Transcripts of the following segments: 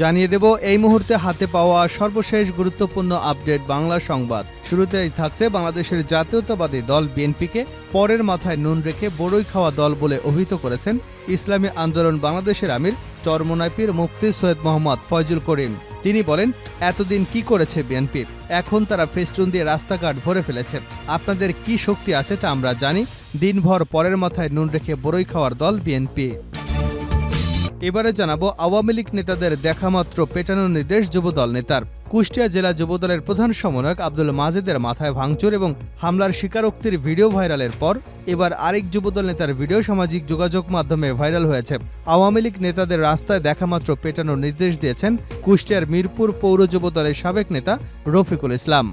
জানিয়ে দেব, এই মুহূর্তে হাতে পাওয়া সর্বশেষ গুরুত্বপূর্ণ আপডেট বাংলা সংবাদ। শুরুতেই থাকছে বাংলাদেশের জাতীয়তাবাদী দল বিএনপিকে, পরের মাথায় নুন রেখে বড়ই খাওয়া দল বলে অভিহিত করেছেন ইসলামী আন্দোলন বাংলাদেশের আমির চরমনাইপির মুফতি সৈয়দ মোহাম্মদ ফয়জুল করিম। তিনি বলেন, এতদিন কি করেছে বিএনপি? এখন তারা ফেস্টুন দিয়ে রাস্তাঘাট ভরে ফেলেছে। আপনাদের কি শক্তি আছে তা আমরা জানি। দিনভর পরের মাথায় নুন রেখে বড়ই খাওয়ার দল বিএনপি। এবারে জানাব আওয়ামী লীগ নেতাদের দেখামাত্র পেটানোর নির্দেশ যুবদল নেতার। কুষ্টিয়া জেলা যুবদলের প্রধান সমন্বয়ক আব্দুল মাজেদের মাথায় ভাঙচুর এবং হামলার স্বীকারোক্তির ভিডিও ভাইরালের পর এবার আরেক যুবদল নেতার ভিডিও সামাজিক যোগাযোগ মাধ্যমে ভাইরাল হয়েছে। আওয়ামী লীগ নেতাদের রাস্তায় দেখামাত্র পেটানোর নির্দেশ দিয়েছেন কুষ্টিয়ার মিরপুর পৌর যুবদলের সাবেক নেতা রফিকুল ইসলাম।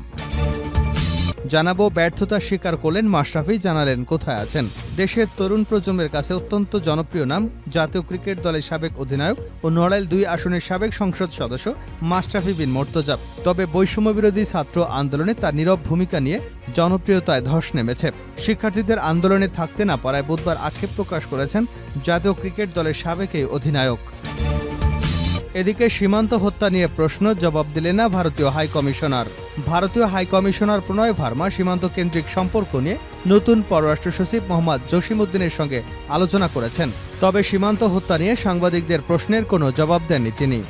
জানাব, ব্যর্থতা স্বীকার করলেন মাশরাফি, জানালেন কোথায় আছেন। দেশের তরুণ প্রজন্মের কাছে অত্যন্ত জনপ্রিয় নাম, জাতীয় ক্রিকেট দলের সাবেক অধিনায়ক ও নড়াইল দুই আসনের সাবেক সংসদ সদস্য মাশরাফি বিন মোর্তজা। তবে বৈষম্যবিরোধী ছাত্র আন্দোলনে তার নীরব ভূমিকা নিয়ে জনপ্রিয়তায় ধস নেমেছে। শিক্ষার্থীদের আন্দোলনে থাকতে না পারায় বুধবার আক্ষেপ প্রকাশ করেছেন জাতীয় ক্রিকেট দলের সাবেক এই অধিনায়ক। এদিকে সীমান্ত হত্যা নিয়ে প্রশ্ন, জবাব দিলেন না ভারতীয় হাই কমিশনার ভারতীয় হাই কমিশনার প্রণয় ভার্মা সীমান্ত কেন্দ্রিক সম্পর্ক নিয়ে নতুন পররাষ্ট্র সচিব মোহাম্মদ জসিমউদ্দিনের সঙ্গে আলোচনা করেছেন। তবে সীমান্ত হত্যা নিয়ে সাংবাদিকদের প্রশ্নের কোনো জবাব দেননি তিনি।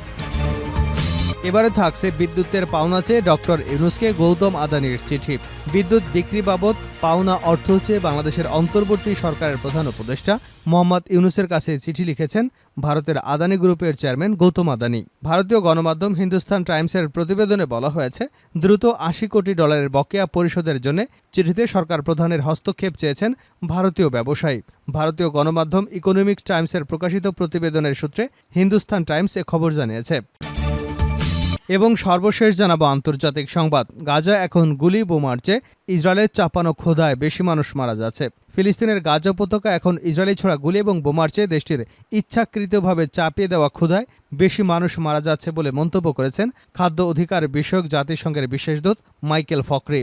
এবারে থাকছে বিদ্যুতের পাওনা চেয়ে ডক্টর ইউনুসকে গৌতম আদানির চিঠি। বিদ্যুৎ বিক্রি বাবদ পাওনা অর্থ চেয়ে বাংলাদেশের অন্তর্বর্তী সরকারের প্রধান উপদেষ্টা মোহাম্মদ ইউনুসের কাছে চিঠি লিখেছেন ভারতের আদানি গ্রুপের চেয়ারম্যান গৌতম আদানি। ভারতীয় গণমাধ্যম হিন্দুস্তান টাইমসের প্রতিবেদনে বলা হয়েছে, দ্রুত আশি কোটি ডলারের বকেয়া পরিশোধের জন্য চিঠিতে সরকার প্রধানের হস্তক্ষেপ চেয়েছেন ভারতীয় ব্যবসায়ী। ভারতীয় গণমাধ্যম ইকোনমিক্স টাইমসের প্রকাশিত প্রতিবেদনের সূত্রে হিন্দুস্তান টাইমস এ খবর জানিয়েছে। এবং সর্বশেষ জানাব আন্তর্জাতিক সংবাদ। গাজা এখন গুলি বোমার চেয়ে ইসরায়েলের চাপানো খোদায় বেশি মানুষ মারা যাচ্ছে। ফিলিস্তিনের গাজা উপত্যকা এখন ইসরায়েলি ছোড়া গুলি এবং বোমার চেয়ে দেশটির ইচ্ছাকৃতভাবে চাপিয়ে দেওয়া ক্ষুধায় বেশি মানুষ মারা যাচ্ছে বলে মন্তব্য করেছেন খাদ্য অধিকার বিষয়ক জাতিসংঘের বিশেষ দূত মাইকেল ফকরি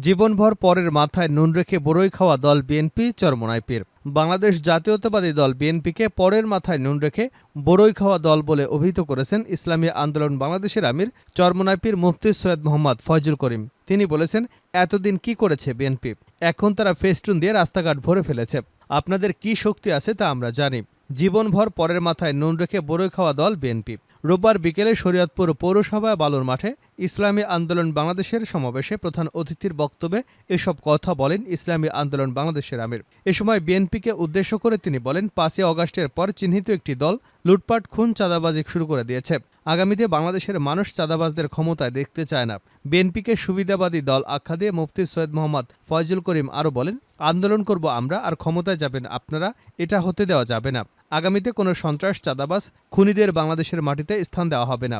জীবনভর পরের মাথায় নুন রেখে বড়ই খাওয়া দল বিএনপি চরমনাইপির বাংলাদেশ জাতীয়তাবাদী দল বিএনপিকে পরের মাথায় নুন রেখে বড়ই খাওয়া দল বলে অভিহিত করেছেন ইসলামী আন্দোলন বাংলাদেশের আমির চরমনাইপির মুফতি সৈয়দ মোহাম্মদ ফয়জুল করিম। তিনি বলেছেন, এতদিন কি করেছে বিএনপি? এখন তারা ফেস্টুন দিয়ে রাস্তাঘাট ভরে ফেলেছে। আপনাদের কি শক্তি আছে তা আমরা জানি। জীবনভর পরের মাথায় নুন রেখে বড়ই খাওয়া দল বিএনপি। রোববার বিকেলে শরীয়তপুর পৌরসভা বালুর মাঠে ইসলামী আন্দোলন বাংলাদেশের সমাবেশে প্রধান অতিথির বক্তব্যে এসব কথা বলেন ইসলামী আন্দোলন বাংলাদেশের আমির। এ সময় বিএনপিকে উদ্দেশ্য করে তিনি বলেন, পাঁচই অগাস্টের পর চিহ্নিত একটি দল লুটপাট, খুন, চাঁদাবাজি শুরু করে দিয়েছে। আগামীতে বাংলাদেশের মানুষ চাঁদাবাজদের ক্ষমতায় দেখতে চায় না। বিএনপিকে সুবিধাবাদী দল আখ্যা দিয়ে মুফতি সৈয়দ মোহাম্মদ ফয়জুল করিম আরও বলেন, আন্দোলন করব আমরা, আর ক্ষমতায় যাবেন আপনারা, এটা হতে দেওয়া যাবে না। আগামীতে কোনো সন্ত্রাস, চাঁদাবাজ খুনিদের বাংলাদেশের মাটিতে স্থান দেওয়া হবে না।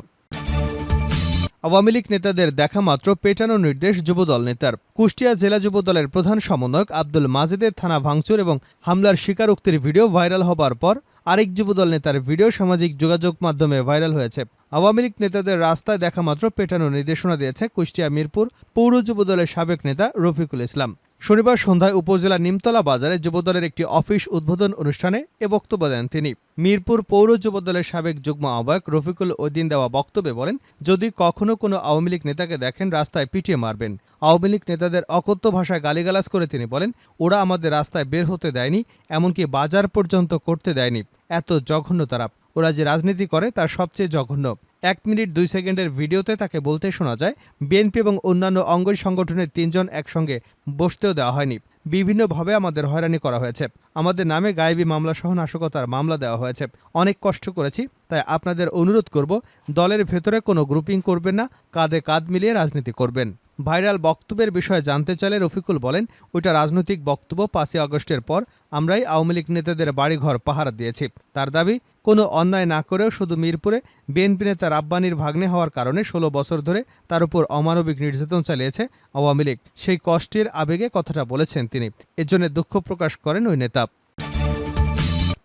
আওয়ামী লীগ নেতাদের দেখা মাত্র পেটানো নির্দেশ যুবদল নেতার। কুষ্টিয়া জেলা যুবদলের প্রধান সমন্বয়ক আব্দুল মাজেদের থানা ভাঙচুর এবং হামলার স্বীকারোক্তির ভিডিও ভাইরাল হবার পর আরেক যুবদল নেতার ভিডিও সামাজিক যোগাযোগ মাধ্যমে ভাইরাল হয়েছে। আওয়ামী লীগ নেতাদের রাস্তায় দেখা মাত্র পেটানোর নির্দেশনা দিয়েছে কুষ্টিয়া মিরপুর পৌর যুবদলের সাবেক নেতা রফিকুল ইসলাম। শনিবার সন্ধ্যায় উপজেলা নিমতলা বাজারে যুবদলের একটি অফিস উদ্বোধন অনুষ্ঠানে এ বক্তব্য দেন তিনি। মিরপুর পৌর যুবদলের সাবেক যুগ্ম আহ্বায়ক রফিকুল ওদিন দেওয়া বক্তব্যে বলেন, যদি কখনো কোনো আওয়ামী লীগ নেতাকে দেখেন, রাস্তায় পিটিয়ে মারবেন। আওয়ামী লীগ নেতাদের অকথ্য ভাষায় গালিগালাজ করে তিনি বলেন, ওরা আমাদের রাস্তায় বের হতে দেয়নি, এমনকি বাজার পর্যন্ত করতে দেয়নি। এত জঘন্য তারা। ওরা যে রাজনীতি করে, তার সবচেয়ে জঘন্য। এক মিনিট দুই সেকেন্ডের ভিডিওতে তাকে বলতে শোনা যায়, বিএনপি এবং অন্যান্য অঙ্গ সংগঠনের তিনজন একসঙ্গে বসতেও দেওয়া হয়নি। বিভিন্নভাবে আমাদের হয়রানি করা হয়েছে। আমাদের নামে গায়েবি মামলা সহ নাশকতার মামলা দেওয়া হয়েছে। অনেক কষ্ট করেছি, তাই আপনাদের অনুরোধ করব, দলের ভেতরে কোনো গ্রুপিং করবেন না, কাঁধে কাঁধ মিলিয়ে রাজনীতি করবেন। ভাইরাল বক্তব্যের বিষয়ে জানতে চাইলে রফিকুল বলেন, ওইটা রাজনৈতিক বক্তব্য, পাঁচই আগস্টের পর আমরাই আওয়ামী লীগ নেতাদের বাড়িঘর পাহারা দিয়েছি। তার দাবি, কোনো অন্যায় না করেও শুধু মিরপুরে বিএনপি নেতা রাব্বানির ভাগ্নে হওয়ার কারণে ষোলো বছর ধরে তার উপর অমানবিক নির্যাতন চালিয়েছে আওয়ামী লীগ। সেই কষ্টের আবেগে কথাটা বলেছেন তিনি। এজন্য দুঃখ প্রকাশ করেন ওই নেতা।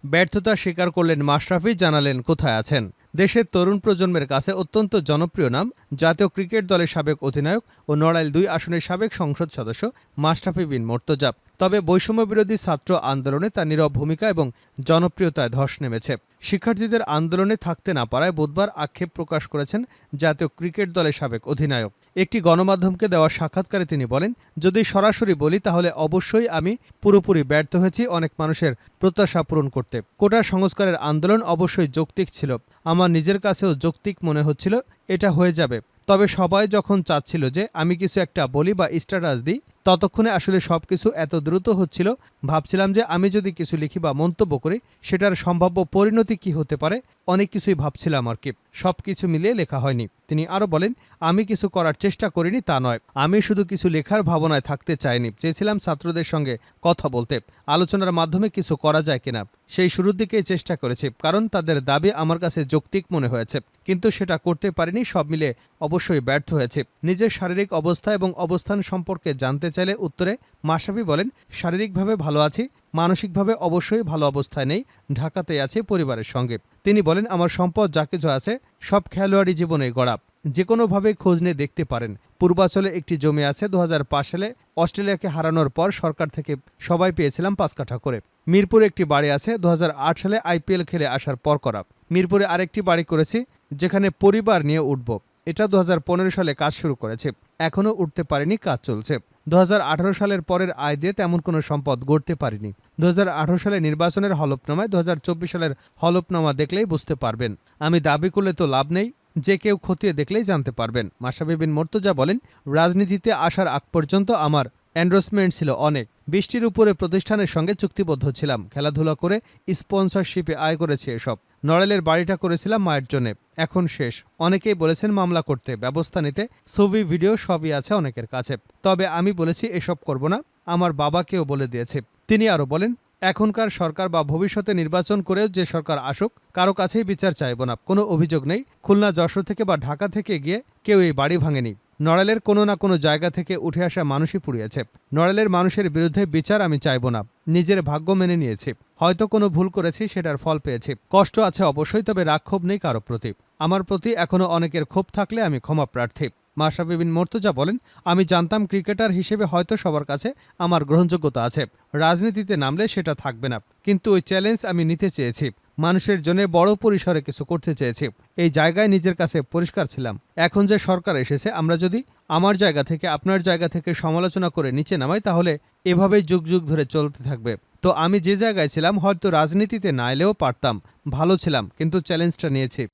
ব্যর্থতা স্বীকার করলেন মাশরাফি, জানালেন কোথায় আছেন। দেশের তরুণ প্রজন্মের কাছে অত্যন্ত জনপ্রিয় নাম, জাতীয় ক্রিকেট দলের সাবেক অধিনায়ক ও নড়াইল দুই আসনের সাবেক সংসদ সদস্য মাশরাফি বিন মোর্তজা তবে বৈষম্য বিরোধী ছাত্র আন্দোলনে তার নীরব ভূমিকা এবং জনপ্রিয়তায় ধস নেমেছে। শিক্ষার্থীদের আন্দোলনে থাকতে না পারায় বুধবার আক্ষেপ প্রকাশ করেছেন জাতীয় ক্রিকেট দলের সাবেক অধিনায়ক। একটি গণমাধ্যমকে দেওয়া সাক্ষাৎকারে তিনি বলেন, যদি সরাসরি বলি, তাহলে অবশ্যই আমি পুরোপুরি ব্যর্থ হয়েছি অনেক মানুষের প্রত্যাশা পূরণ করতে। কোটা সংস্কারের আন্দোলন অবশ্যই যৌক্তিক ছিল। আমার নিজের কাছেও যৌক্তিক মনে হচ্ছিল, এটা হয়ে যাবে। তবে সবাই যখন চাচ্ছিল যে আমি কিছু একটা বলি বা স্ট্যাটাস দিই ততক্ষণে আসলে সব কিছু এত দ্রুত হচ্ছিল, ভাবছিলাম যে আমি যদি কিছু লিখি বা মন্তব্য করি, সেটার সম্ভাব্য পরিণতি কি হতে পারে, অনেক কিছুই ভাবছিলাম আর কি। সব কিছু মিলিয়ে লেখা হয়নি। তিনি আরও বলেন, আমি কিছু করার চেষ্টা করিনি তা নয়। আমি শুধু কিছু লেখার ভাবনায় থাকতে চাইনি। চেয়েছিলাম ছাত্রদের সঙ্গে কথা বলতে। আলোচনার মাধ্যমে কিছু করা যায় কিনা সেই শুরুর দিকেই চেষ্টা করেছি, কারণ তাদের দাবি আমার কাছে যৌক্তিক মনে হয়েছে। কিন্তু সেটা করতে পারিনি, সব মিলে অবশ্যই ব্যর্থ হয়েছে। নিজের শারীরিক অবস্থা এবং অবস্থান সম্পর্কে জানতে চাইলে উত্তরে মাসাবি বলেন, শারীরিকভাবে ভালো আছি, মানসিকভাবে অবশ্যই ভালো অবস্থায় নেই ঢাকাতে আছে পরিবারের সঙ্গে। তিনি বলেন, আমার সম্পদ যা কিছু আছে, সব খেলোয়াড়ি জীবনে গড়া। যে কোনোভাবে খোঁজ নিয়ে দেখতে পারেন। পূর্বাচলে একটি জমি আছে দু হাজার পাঁচ সালে, অস্ট্রেলিয়াকে হারানোর পর সরকার থেকে সবাই পেয়েছিলাম পাঁচ কাঠা করে। মিরপুরে একটি বাড়ি আছে দু হাজার আট সালে আইপিএল খেলে আসার পর করা। মিরপুরে আরেকটি বাড়ি করেছি, যেখানে পরিবার নিয়ে উঠব। এটা দুহাজার পনেরো সালে কাজ শুরু করেছে। এখনও উঠতে পারেনি, কাজ চলছে। দু হাজার আঠারো সালের পরের আয় দিয়ে তেমন কোনো সম্পদ গড়তে পারিনি। দু হাজার আঠারো সালের নির্বাচনের হলফনামায় দু হাজার চব্বিশ সালের হলফনামা দেখলেই বুঝতে পারবেন। আমি দাবি করলে তো লাভ নেই, যে কেউ খতিয়ে দেখলেই জানতে পারবেন। মাসাবি বিন মর্তজা বলেন, রাজনীতিতে আসার আগ পর্যন্ত আমার এন্ডোর্সমেন্ট ছিল অনেক। বৃষ্টির উপরে প্রতিষ্ঠানের সঙ্গে চুক্তিবদ্ধ ছিলাম। খেলাধুলা করে স্পন্সরশিপে আয় করেছি এসব। নড়াইলের বাড়িটা করেছিলাম মায়ের জন্যে। এখন শেষ। অনেকেই বলেছেন মামলা করতে। ব্যবস্থা নিতে। ছবি, ভিডিও সবই আছে অনেকের কাছে। তবে আমি বলেছি, এসব করব না। আমার বাবাকেও বলে দিয়েছে। তিনি আরও বলেন, এখনকার সরকার বা ভবিষ্যতে নির্বাচন করেও যে সরকার আসুক, কারও কাছেই বিচার চাইব না। কোনো অভিযোগ নেই। খুলনা, যশোর থেকে বা ঢাকা থেকে গিয়ে কেউ এই বাড়ি ভাঙেনি। নড়াইলের কোনো না কোনো জায়গা থেকে উঠে আসা মানুষই পুড়িয়েছে। নড়াইলের মানুষের বিরুদ্ধে বিচার আমি চাইব না। নিজের ভাগ্য মেনে নিয়েছি। হয়তো কোনো ভুল করেছি, সেটার ফল পেয়েছি। কষ্ট আছে অবশ্যই, তবে রাক্ষোভ নেই কারও প্রতি। আমার প্রতি এখনও অনেকের ক্ষোভ থাকলে আমি ক্ষমা প্রার্থী। মাশরাফি বিন মোর্তজা বলেন, আমি জানতাম ক্রিকেটার হিসেবে হয়তো সবার কাছে আমার গ্রহণযোগ্যতা আছে। রাজনীতিতে নামলে সেটা থাকবে না। কিন্তু ওই চ্যালেঞ্জ আমি নিতে চেয়েছি। মানুষের জন্য বড় পরিসরে কিছু করতে চেয়েছি। এই জায়গায় নিজের কাছে পরিষ্কার ছিলাম। এখন যে সরকার এসেছে, আমরা যদি আমার জায়গা থেকে আপনার জায়গা থেকে সমালোচনা করে নিচে নামাই, তাহলে এভাবেই যুগ যুগ ধরে চলতে থাকবে। তো আমি যে জায়গায় ছিলাম, হয়তো রাজনীতিতে না এলেও পারতাম। ভালো ছিলাম, কিন্তু চ্যালেঞ্জটা নিয়েছি।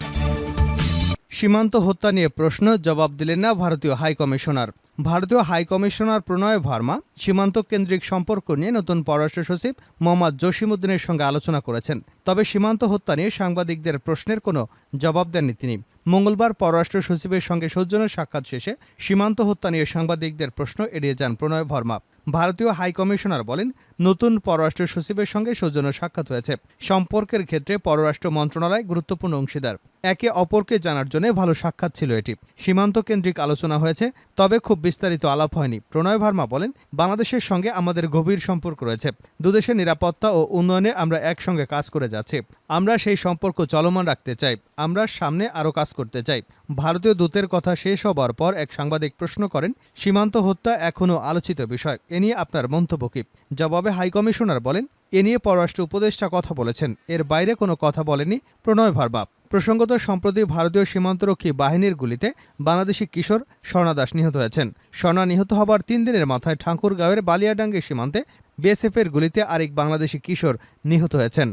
সীমান্ত হত্যা নিয়ে প্রশ্ন, জবাব দিলেন না ভারতীয় হাই কমিশনার। ভারতীয় হাই কমিশনার প্রণয় ভার্মা সীমান্ত কেন্দ্রিক সম্পর্ক নিয়ে নতুন পররাষ্ট্র সচিব মোহাম্মদ জসিমুদ্দিনের সঙ্গে আলোচনা করেছেন। তবে সীমান্ত হত্যা নিয়ে সাংবাদিকদের প্রশ্নের কোনো জবাব দেননি তিনি। মঙ্গলবার পররাষ্ট্র সচিবের সঙ্গে সৌজন্য সাক্ষাৎ শেষে সীমান্ত হত্যা নিয়ে সাংবাদিকদের প্রশ্ন এড়িয়ে যান প্রণয় ভার্মা। ভারতীয় হাই কমিশনার বলেন, নতুন পররাষ্ট্র সচিবের সঙ্গে সৌজন্য সাক্ষাৎ হয়েছে। সম্পর্কের ক্ষেত্রে পররাষ্ট্র মন্ত্রণালয় গুরুত্বপূর্ণ অংশীদার। একে অপরকে জানার জন্য ভালো সাক্ষাৎ ছিল এটি। সীমান্ত কেন্দ্রিক আলোচনা হয়েছে, তবে খুব বিস্তারিত আলাপ হয়নি। প্রণয় ভার্মা বলেন, বাংলাদেশের সঙ্গে আমাদের গভীর সম্পর্ক রয়েছে। দুদেশের নিরাপত্তা ও উন্নয়নে আমরা একসঙ্গে কাজ করে যাচ্ছি। আমরা সেই সম্পর্ক চলমান রাখতে চাই। আমরা সামনে আরও কাজ করতে চাই। ভারতীয় দূতের কথা শেষ হবার পর এক সাংবাদিক প্রশ্ন করেন, সীমান্ত হত্যা এখনও আলোচিত বিষয়। এ নিয়ে আপনার মন্তব্য কি? জবাবে হাইকমিশনার বলেন, এ নিয়ে পররাষ্ট্র উপদেষ্টা কথা বলেছেন। এর বাইরে কোনো কথা বলেনি প্রণয় ভার্মা। প্রসঙ্গত, সম্প্রতি ভারতীয় সীমান্তরক্ষী বাহিনীর গুলিতে বাংলাদেশি কিশোর স্বর্ণা দাস নিহত হয়েছেন। স্বর্ণা নিহত হবার তিন দিনের মাথায় ঠাকুরগাঁওয়ের বালিয়াডাঙ্গি সীমান্তে বিএসএফের গুলিতে আরেক বাংলাদেশি কিশোর নিহত হয়েছেন।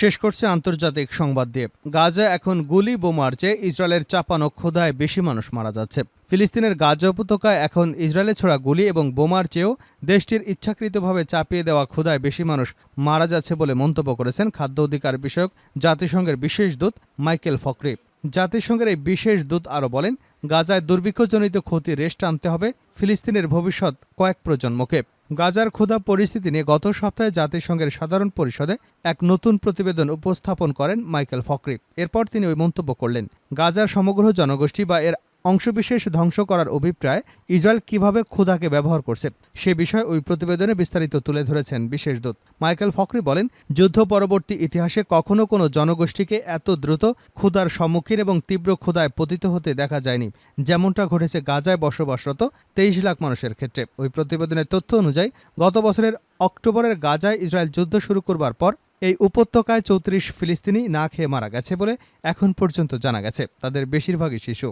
শেষ করছে আন্তর্জাতিক সংবাদ দিয়ে। গাজা এখন গুলি বোমার চেয়ে ইসরায়েলের চাপানো ক্ষোধায় বেশি মানুষ মারা যাচ্ছে। ফিলিস্তিনের গাজা উপত্যকায় এখন ইসরায়েলে ছোড়া গুলি এবং বোমার চেয়েও দেশটির ইচ্ছাকৃতভাবে চাপিয়ে দেওয়া ক্ষুধায় বেশি মানুষ মারা যাচ্ছে বলে মন্তব্য করেছেন খাদ্য অধিকার বিষয়ক জাতিসংঘের বিশেষ দূত মাইকেল ফকরি। জাতিসংঘের এই বিশেষ দূত আরও বলেন, গাজায় দুর্ভিক্ষজনিত ক্ষতি রেশ টানতে হবে ফিলিস্তিনের ভবিষ্যৎ কয়েক প্রজন্মকে। গাজার ক্ষুধা পরিস্থিতি নিয়ে গত সপ্তাহে জাতিসংঘের সাধারণ পরিষদে এক নতুন প্রতিবেদন উপস্থাপন করেন মাইকেল ফকরি এরপর তিনি ওই মন্তব্য করলেন, গাজার সমগ্র জনগোষ্ঠী বা এর অংশবিশেষ ধ্বংস করার অভিপ্রায় ইসরায়েল কীভাবে ক্ষুধাকে ব্যবহার করছে, সে বিষয়ে ওই প্রতিবেদনে বিস্তারিত তুলে ধরেছেন বিশেষ দূত। মাইকেল ফকরি বলেন, যুদ্ধ পরবর্তী ইতিহাসে কখনো কোনো জনগোষ্ঠীকে এত দ্রুত ক্ষুধার সম্মুখীন এবং তীব্র ক্ষুধায় পতিত হতে দেখা যায়নি। যেমনটা ঘটেছে গাজায় বসবাসরত তেইশ লাখ মানুষের ক্ষেত্রে। ওই প্রতিবেদনের তথ্য অনুযায়ী, গত বছরের অক্টোবরের গাজায় ইসরায়েল যুদ্ধ শুরু করবার পর এই উপত্যকায় চৌত্রিশ ফিলিস্তিনি না খেয়ে মারা গেছে বলে এখন পর্যন্ত জানা গেছে। তাদের বেশিরভাগই শিশু।